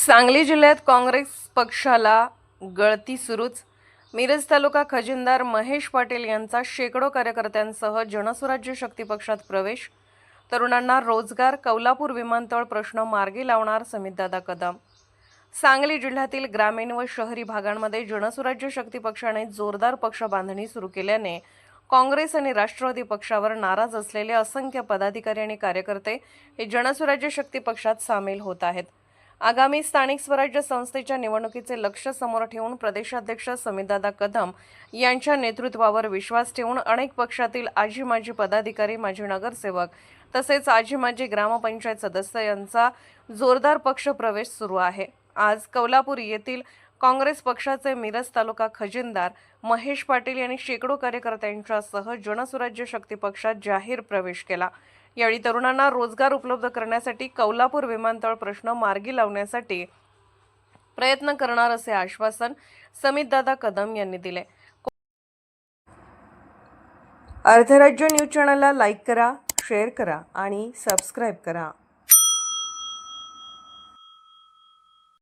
सांगली जिल्ह्यात काँग्रेस पक्षाला गळती सुरूच. मिरज तालुका खजिनदार महेश पाटील यांचा शेकडो कार्यकर्त्यांसह जनस्वराज्य शक्ती पक्षात प्रवेश. तरुणांना रोजगार कौलापूर विमानतळ प्रश्न मार्गी लावणार समितदादा कदम. सांगली जिल्ह्यातील ग्रामीण व शहरी भागांमध्ये जनसुराज्य शक्ती पक्षाने जोरदार पक्ष बांधणी सुरू केल्याने काँग्रेस आणि राष्ट्रवादी पक्षावर नाराज असलेले असंख्य पदाधिकारी आणि कार्यकर्ते हे जनसुराज्य शक्ती पक्षात सामील होत आहेत. आगामी स्थानिक स्वराज्य संस्थेच्या निवडणुकीचे लक्ष समोर ठेवून प्रदेशाध्यक्ष समीदादा कदम यांच्या नेतृत्वावर विश्वास ठेवून अनेक पक्षातील आजी माजी पदाधिकारी माजी नगरसेवक तसेच आजी माजी ग्रामपंचायत सदस्य यांचा जोरदार पक्ष प्रवेश सुरू आहे. आज कौलापूर येथील काँग्रेस पक्षाचे मिरज तालुका खजिनदार महेश पाटील यांनी शेकडो कार्यकर्त्यांच्यासह जनसुराज्य शक्ती पक्षात जाहीर प्रवेश केला. यावेळी तरुणांना रोजगार उपलब्ध करण्यासाठी कौलापूर विमानतळ प्रश्न मार्गी लावण्यासाठी प्रयत्न करणार असे आश्वासन समितदादा कदम यांनी दिले. अर्धराज्य न्यूज चॅनलला लाईक करा शेअर करा आणि सबस्क्राईब करा.